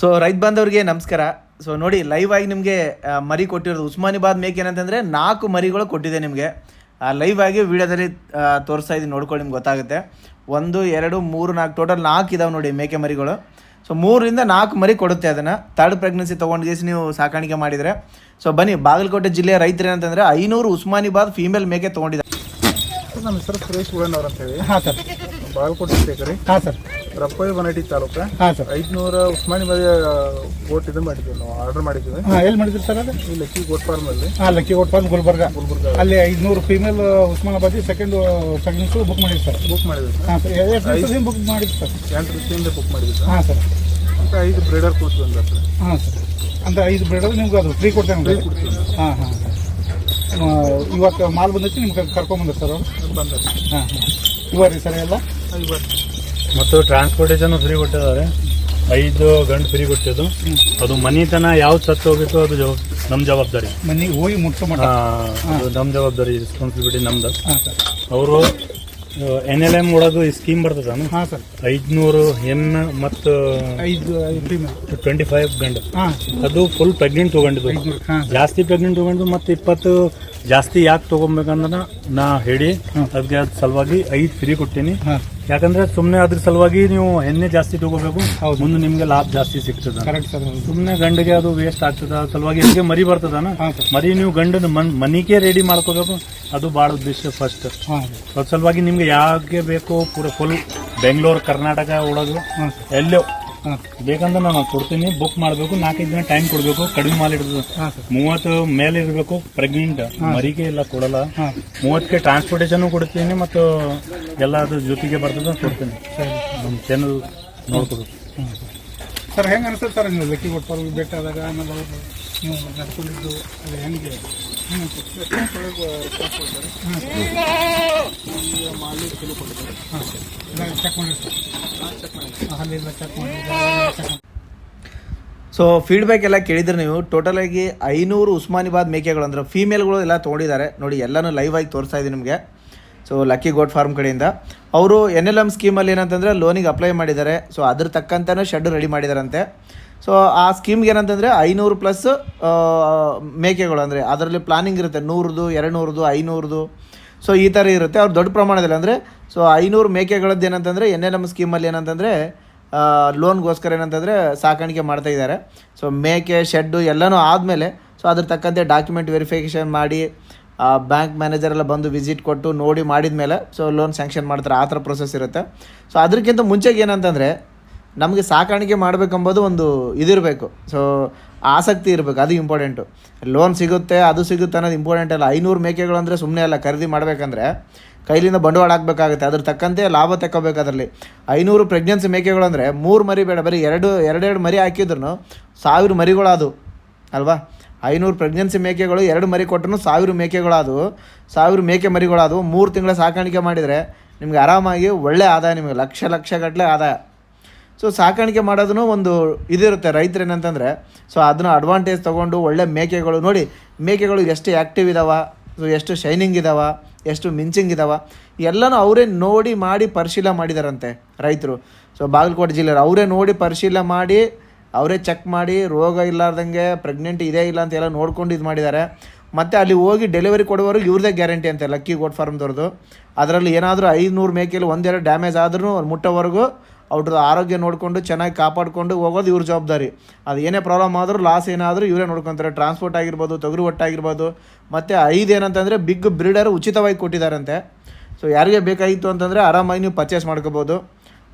So ರೈತ ಬಾಂಧವ್ರಿಗೆ ನಮಸ್ಕಾರ. So ನೋಡಿ ಲೈವ್ ಆಗಿ ನಿಮಗೆ ಮರಿ ಕೊಟ್ಟಿರೋದು ಉಸ್ಮಾನಿಬಾದ್ ಮೇಕ್ ಏನಂತಂದರೆ ನಾಲ್ಕು ಮರಿಗಳು ಕೊಟ್ಟಿದೆ ನಿಮಗೆ. ಲೈವ್ ಆಗಿ ವಿಡಿಯೋದಲ್ಲಿ ತೋರಿಸ್ತಾ ಇದ್ದೀನಿ ನೋಡ್ಕೊಳ್ಳಿ ನಿಮ್ಗೆ ಗೊತ್ತಾಗುತ್ತೆ. ಒಂದು ಎರಡು ಮೂರು ನಾಲ್ಕು ಟೋಟಲ್ ನಾಲ್ಕು ಇದಾವೆ ನೋಡಿ ಮೇಕೆ ಮರಿಗಳು. ಸೊ ಮೂರರಿಂದ ನಾಲ್ಕು ಮರಿ ಕೊಡುತ್ತೆ ಅದನ್ನು. ಥರ್ಡ್ ಪ್ರೆಗ್ನೆನ್ಸಿ ತೊಗೊಂಡು ಗೇಸಿ ನೀವು ಸಾಕಾಣಿಕೆ ಮಾಡಿದರೆ. ಸೊ ಬನ್ನಿ ಬಾಗಲಕೋಟೆ ಜಿಲ್ಲೆಯ ರೈತರು ಏನಂತಂದರೆ ಐನೂರು ಉಸ್ಮಾನಿಬಾದ್ ಫೀಮೇಲ್ ಮೇಕೆ ತೊಗೊಂಡಿದ್ದಾರೆ. ನಮ್ಮ ಹೆಸರು ಸುರೇಶ್ ಉಳಣ್ಣವ್ರ ಅಂತ ಹೇಳಿ ಹಾಂ ಸರ್. ಬಾಗಲಕೋಟೆ ಹಾಂ ಸರ್. ರಪ್ಪಯ್ಯ ಬನಟಿ ತಾಲೂಕ? ಹಾಂ ಸರ್. ಐದ್ನೂರ ಉಸ್ಮಾನಿ ಬದಿಯ ಬೋಟ್ ಇದು ಮಾಡಿದ್ವಿ ನಾವು ಆರ್ಡರ್ ಮಾಡಿದ್ವಿ ಹಾಂ ಎಲ್ಲಿ ಮಾಡಿದ್ರಿ ಸರ್ ಅದು? ಈ ಲಕ್ಕಿ ಗೋಟ್ ಫಾರ್ಮ್ ಅಲ್ಲಿ ಹಾಂ lucky goat farm Gulbarga. Gulbarga. ಅಲ್ಲಿ ಐದುನೂರು female Osmanabadi second pregnancy book ಮಾಡಿದ್ವಿ ಸರ್. ಬುಕ್ ಮಾಡಿದ್ವಿ ಹಾಂ ಸರ್. ಎಷ್ಟು ಬುಕ್ ಮಾಡಿದ್ವಿ ಸರ್? ಎಂಟು ರೀತಿಯಿಂದ ಬುಕ್ ಮಾಡಿದ್ವಿ ಸರ್. ಹಾಂ ಸರ್. ಅಂತ ಐದು ಬ್ರೀಡರ್ ಕೊಡ್ತೀವಿ ಅಂದ್ರೆ ಸರ್. ಹಾಂ ಸರ್. ಅಂದ್ರೆ ಐದು ಬ್ರೇಡರ್ ನಿಮ್ಗೆ ಅದು ಫ್ರೀ ಕೊಡ್ತೇನೆ ಹಾಂ ಹಾಂ ಇವತ್ತು ಮಾಲ್ ಬಂದೈತಿ ನಿಮ್ಗೆ ಕರ್ಕೊಂಬಂದ್ರೆ ಸರ್ ಅವರು? ಬಂದ ಹಾಂ ಹಾಂ. ಇವಾಗ ರೀ ಸರ್ ಎಲ್ಲ? ಐವತ್ತು ಮತ್ತು ಟ್ರಾನ್ಸ್ಪೋರ್ಟೇಷನ್ ಫ್ರೀ ಕೊಟ್ಟಿದ್ದಾರೆ. ಐದು ಗಂಟು ಫ್ರೀ ಕೊಟ್ಟಿದ್ದು. ಅದು ಮನಿತನ ಯಾವ್ದು ಸತ್ತು ಹೋಗಿತ್ತು ಅದು ನಮ್ ನಮ್ಮ ಜವಾಬ್ದಾರಿ. ಮನೆಗೆ ಹೋಗಿ ಮುಟ್ಟು ಅದು ನಮ್ಮ ಜವಾಬ್ದಾರಿ ರೆಸ್ಪಾನ್ಸಿಬಿಲಿಟಿ ನಮ್ದು. ಅವರು ಎನ್ ಎಲ್ ಎಂ ಒಳಗೆ ಸ್ಕೀಮ್ ಬರ್ತದಾನು ಹಾಂ ಸರ್. ಐದುನೂರು ಮತ್ತು ಐದು ಟ್ವೆಂಟಿ ಫೈವ್ ಗಂಡು ಅದು ಫುಲ್ ಪ್ರೆಗ್ನೆಂಟ್ ತೊಗೊಂಡಿದ್ದು. ಜಾಸ್ತಿ ಪ್ರೆಗ್ನೆಂಟ್ ತೊಗೊಂಡು ಮತ್ತು ಇಪ್ಪತ್ತು ಜಾಸ್ತಿ ಯಾಕೆ ತೊಗೊಬೇಕಂದ್ರೆ ನಾ ಹೇಳಿ ಅದಕ್ಕೆ ಅದ್ರ ಸಲುವಾಗಿ ಐದು ಫ್ರೀ ಕೊಟ್ಟೀನಿ. ಯಾಕಂದ್ರೆ ಸುಮ್ಮನೆ ಅದ್ರ ಸಲುವಾಗಿ ನೀವು ಎಣ್ಣೆ ಜಾಸ್ತಿ ತಗೋಬೇಕು. ಮುಂದೆ ನಿಮ್ಗೆ ಲಾಭ ಜಾಸ್ತಿ ಸಿಗ್ತದ. ಸುಮ್ಮನೆ ಗಂಡಿಗೆ ಅದು ವೇಸ್ಟ್ ಆಗ್ತದ ಸಲುವಾಗಿ ಅದಕ್ಕೆ ಮರಿ ಬರ್ತದನ? ಮರಿ ನೀವು ಗಂಡನ ಮನ್ ಮನಿಗೆ ರೆಡಿ ಮಾಡ್ಕೋಬೇಕು ಅದು ಭಾಳ ಉದ್ದೇಶ ಫಸ್ಟ್ ಅದ್ರ ಸಲುವಾಗಿ ನಿಮ್ಗೆ ಯಾಕೆ ಬೇಕು ಪೂರ ಫುಲ್ ಬೆಂಗಳೂರು ಕರ್ನಾಟಕ ಒಳಗೆ ಎಲ್ಲೋ ಬೇಕಂದ್ರೆ ನಾನು ಕೊಡ್ತೀನಿ. ಬುಕ್ ಮಾಡಬೇಕು. ನಾಲ್ಕೈದು ದಿನ ಟೈಮ್ ಕೊಡಬೇಕು. ಕಡಿಮೆ ಮಾಲ್ ಸರ್. ಮೂವತ್ತು ಮೇಲೆ ಇರಬೇಕು. ಪ್ರೆಗ್ನೆಂಟ್ ಮರಿಗೆ ಎಲ್ಲ ಕೊಡಲ್ಲ. ಹಾಂ. ಮೂವತ್ತಕ್ಕೆ ಟ್ರಾನ್ಸ್ಪೋರ್ಟೇಷನ್ ಕೊಡ್ತೀನಿ ಮತ್ತು ಎಲ್ಲ ಅದ್ರ ಜೊತೆಗೆ ಬರ್ತದೆ ಕೊಡ್ತೀನಿ. ಸರಿ. ನಮ್ಮ ಚಾನಲ್ ನೋಡ್ಕೋಬೇಕು. ಸರ್. ಹೆಂಗೆ ಅನಿಸುತ್ತೆ ಸರ್ ನೀವು ಲೆಕ್ಕಿ ಕೊಟ್ಟು ಭೇಟಿ ಆದಾಗ ಆಮೇಲೆ ಅವರು ನೀವು ನಡ್ಕೊಂಡಿದ್ದು ಅದು ಹೆಂಗೆ? ಮಾಲಿ? ಹಾಂ ಹಾಂ ಸರ್. ಚೆಕ್ ಮಾಡಿ ಸರ್. ಅಲ್ಲೆಲ್ಲ ಚೆಕ್ ಮಾಡಿ. ಚೆಕ್ ಸೊ ಫೀಡ್ಬ್ಯಾಕ್ ಎಲ್ಲ ಕೇಳಿದ್ರೆ ನೀವು ಟೋಟಲ್ ಆಗಿ ಐನೂರು ಉಸ್ಮಾನಿಬಾದ್ ಮೇಕೆಗಳು ಅಂದ್ರೆ ಫೀಮೇಲ್ಗಳು ಎಲ್ಲ ತೊಗೊಂಡಿದ್ದಾರೆ. ನೋಡಿ ಎಲ್ಲನೂ ಲೈವ್ ಆಗಿ ತೋರಿಸ್ತಾ ಇದ್ದೀನಿ ನಿಮಗೆ. ಸೊ ಲಕ್ಕಿ ಗೋಟ್ ಫಾರ್ಮ್ ಕಡೆಯಿಂದ. ಅವರು ಎನ್ ಎಲ್ ಎಂ ಸ್ಕೀಮಲ್ಲಿ ಏನಂತಂದರೆ ಲೋನಿಗೆ ಅಪ್ಲೈ ಮಾಡಿದ್ದಾರೆ. ಸೊ ಅದ್ರ ತಕ್ಕಂತನೇ ಶೆಡ್ ರೆಡಿ ಮಾಡಿದಾರಂತೆ. ಸೊ ಆ ಸ್ಕೀಮ್ಗೆ ಏನಂತಂದರೆ ಐನೂರು ಪ್ಲಸ್ ಮೇಕೆಗಳು ಅಂದರೆ ಅದರಲ್ಲಿ ಪ್ಲಾನಿಂಗ್ ಇರುತ್ತೆ. ನೂರದು ಎರಡು ನೂರದು ಐನೂರದು. ಸೊ ಈ ಥರ ಇರುತ್ತೆ. ಅವ್ರು ದೊಡ್ಡ ಪ್ರಮಾಣದಲ್ಲಿ ಅಂದರೆ ಸೊ ಐನೂರು ಮೇಕೆಗಳದ್ದು ಏನಂತಂದರೆ ಎನ್ ಎಲ್ ಎಂ ಸ್ಕೀಮಲ್ಲಿ ಏನಂತಂದರೆ ಲೋನ್ಗೋಸ್ಕರ ಏನಂತಂದರೆ ಸಾಕಾಣಿಕೆ ಮಾಡ್ತಾ ಇದ್ದಾರೆ. ಸೊ ಮೇಕೆ, ಶೆಡ್ಡು ಎಲ್ಲನೂ ಆದಮೇಲೆ ಸೊ ಅದ್ರ ತಕ್ಕಂತೆ ಡಾಕ್ಯುಮೆಂಟ್ ವೆರಿಫಿಕೇಷನ್ ಮಾಡಿ ಬ್ಯಾಂಕ್ ಮ್ಯಾನೇಜರ್ ಎಲ್ಲ ಬಂದು ವಿಸಿಟ್ ಕೊಟ್ಟು ನೋಡಿ ಮಾಡಿದ ಮೇಲೆ ಸೊ ಲೋನ್ ಸ್ಯಾಂಕ್ಷನ್ ಮಾಡ್ತಾರೆ. ಆ ಥರ ಪ್ರೊಸೆಸ್ ಇರುತ್ತೆ. ಸೊ ಅದಕ್ಕಿಂತ ಮುಂಚೆಗೆ ಏನಂತಂದರೆ ನಮಗೆ ಸಾಕಾಣಿಕೆ ಮಾಡಬೇಕೆಂಬುದು ಒಂದು ಇದಿರಬೇಕು. ಸೊ ಆಸಕ್ತಿ ಇರಬೇಕು, ಅದು ಇಂಪಾರ್ಟೆಂಟು ಲೋನ್ ಸಿಗುತ್ತೆ, ಅದು ಸಿಗುತ್ತೆ ಅನ್ನೋದು ಇಂಪಾರ್ಟೆಂಟ್ ಅಲ್ಲ. ಐನೂರು ಮೇಕೆಗಳು ಅಂದರೆ ಸುಮ್ಮನೆ ಅಲ್ಲ, ಖರೀದಿ ಮಾಡಬೇಕಂದ್ರೆ ಕೈಲಿಂದ ಬಂಡವಾಳ ಹಾಕಬೇಕಾಗುತ್ತೆ. ಅದ್ರ ತಕ್ಕಂತೆ ಲಾಭ ತಗೋಬೇಕು ಅದರಲ್ಲಿ. ಐನೂರು ಪ್ರೆಗ್ನೆನ್ಸಿ ಮೇಕೆಗಳು ಅಂದರೆ ಮೂರು ಮರಿ ಬೇಡ, ಬರೀ ಎರಡು, ಎರಡೆರಡು ಮರಿ ಹಾಕಿದ್ರು ಸಾವಿರ ಮರಿಗಳಾದವು ಅಲ್ವಾ? ಐನೂರು ಪ್ರೆಗ್ನೆನ್ಸಿ ಮೇಕೆಗಳು ಎರಡು ಮರಿ ಕೊಟ್ಟರು ಸಾವಿರ ಮೇಕೆಗಳಾದವು ಸಾವಿರ ಮೇಕೆ ಮರಿಗಳಾದವು ಮೂರು ತಿಂಗಳ ಸಾಕಾಣಿಕೆ ಮಾಡಿದರೆ ನಿಮಗೆ ಆರಾಮಾಗಿ ಒಳ್ಳೆ ಆದಾಯ ನಿಮಗೆ, ಲಕ್ಷ ಲಕ್ಷ ಗಟ್ಟಲೆ ಆದಾಯ. ಸೊ ಸಾಕಾಣಿಕೆ ಮಾಡೋದನ್ನು ಒಂದು ಇದಿರುತ್ತೆ ರೈತರು ಏನಂತಂದರೆ ಸೊ ಅದನ್ನು ಅಡ್ವಾಂಟೇಜ್ ತೊಗೊಂಡು ಒಳ್ಳೆ ಮೇಕೆಗಳು ನೋಡಿ, ಮೇಕೆಗಳು ಎಷ್ಟು ಆ್ಯಕ್ಟಿವ್ ಇದಾವ ಸೊ ಎಷ್ಟು ಶೈನಿಂಗ್ ಇದಾವ, ಎಷ್ಟು ಮಿಂಚಿಂಗ್ ಇದಾವ, ಎಲ್ಲನೂ ಅವರೇ ನೋಡಿ ಮಾಡಿ ಪರಿಶೀಲನೆ ಮಾಡಿದಾರಂತೆ ರೈತರು. ಸೊ ಬಾಗಲಕೋಟೆ ಜಿಲ್ಲೆಯವರು ಅವರೇ ನೋಡಿ ಪರಿಶೀಲನೆ ಮಾಡಿ, ಅವರೇ ಚೆಕ್ ಮಾಡಿ, ರೋಗ ಇಲ್ಲಾರ್ದಂಗೆ ಪ್ರೆಗ್ನೆಂಟ್ ಇದೇ ಇಲ್ಲ ಅಂತ ಎಲ್ಲ ನೋಡ್ಕೊಂಡು ಇದು ಮಾಡಿದ್ದಾರೆ ಮತ್ತು ಅಲ್ಲಿ ಹೋಗಿ ಡೆಲಿವರಿ ಕೊಡುವವರು ಇವ್ರದೇ ಗ್ಯಾರಂಟಿ ಅಂತೆ ಲಕ್ಕಿ ಗೋಟ್ ಫಾರ್ಮ್ದವ್ರದ್ದು ಅದರಲ್ಲಿ ಏನಾದರೂ ಐದುನೂರು ಮೇಕೆಯಲ್ಲಿ ಒಂದೆರಡು ಡ್ಯಾಮೇಜ್ ಆದ್ರೂ ಮುಟ್ಟೋವರೆಗೂ ಅವ್ರದ್ದು ಆರೋಗ್ಯ ನೋಡಿಕೊಂಡು, ಚೆನ್ನಾಗಿ ಕಾಪಾಡಿಕೊಂಡು ಹೋಗೋದು ಇವ್ರ ಜವಾಬ್ದಾರಿ. ಅದು ಏನೇ ಪ್ರಾಬ್ಲಮ್ ಆದರೂ ಲಾಸ್ ಏನಾದರೂ ಇವರೇ ನೋಡ್ಕೊತಾರೆ. ಟ್ರಾನ್ಸ್ಪೋರ್ಟ್ ಆಗಿರ್ಬೋದು ತೊಗರು ಒಟ್ಟಾಗಿರ್ಬೋದು ಮತ್ತು ಐದು ಏನಂತಂದರೆ ಬಿಗ್ ಬ್ರೀಡರ್ ಉಚಿತವಾಗಿ ಕೊಟ್ಟಿದ್ದಾರಂತೆ. ಸೊ ಯಾರಿಗೆ ಬೇಕಾಗಿತ್ತು ಅಂತಂದರೆ, ಆರಾಮಾಗಿ ನೀವು ಪರ್ಚೇಸ್ ಮಾಡ್ಕೋಬೋದು.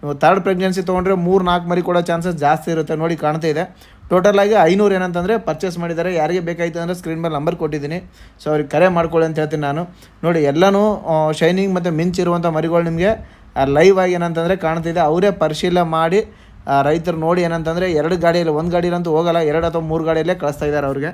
ನೀವು ಥರ್ಡ್ ಪ್ರೆಗ್ನೆನ್ಸಿ ತೊಗೊಂಡ್ರೆ ಮೂರು, ನಾಲ್ಕು ಮರಿ ಕೊಡೋ ಚಾನ್ಸಸ್ ಜಾಸ್ತಿ ಇರುತ್ತೆ. ನೋಡಿ, ಕಾಣ್ತಾ ಇದೆ. ಟೋಟಲಾಗಿ ಐನೂರು ಏನಂತಂದರೆ ಪರ್ಚೇಸ್ ಮಾಡಿದ್ದಾರೆ. ಯಾರಿಗೆ ಬೇಕಾಯಿತು ಅಂದರೆ ಸ್ಕ್ರೀನ್ ಮೇಲೆ ನಂಬರ್ ಕೊಟ್ಟಿದ್ದೀನಿ. ಸೊ ಅವ್ರಿಗೆ ಕರೆ ಮಾಡ್ಕೊಳ್ಳಿ ಅಂತ ಹೇಳ್ತೀನಿ ನಾನು. ನೋಡಿ, ಎಲ್ಲನೂ ಶೈನಿಂಗ್ ಮತ್ತು ಮಿಂಚಿರುವಂಥ ಮರಿಗಳು ನಿಮಗೆ ಲೈವ್ ಆಗಿ ಏನಂತಂದರೆ ಕಾಣ್ತಿದೆ. ಅವರೇ ಪರಿಶೀಲನೆ ಮಾಡಿ ರೈತರು ನೋಡಿ ಏನಂತಂದರೆ ಎರಡು ಗಾಡಿಯಲ್ಲಿ ಒಂದು ಗಾಡಿಯಲ್ಲಂತೂ ಹೋಗಲ್ಲ, ಎರಡು ಅಥವಾ ಮೂರು ಗಾಡಿಯಲ್ಲೇ ಕಳಿಸ್ತಾ ಇದ್ದಾರೆ ಅವ್ರಿಗೆ.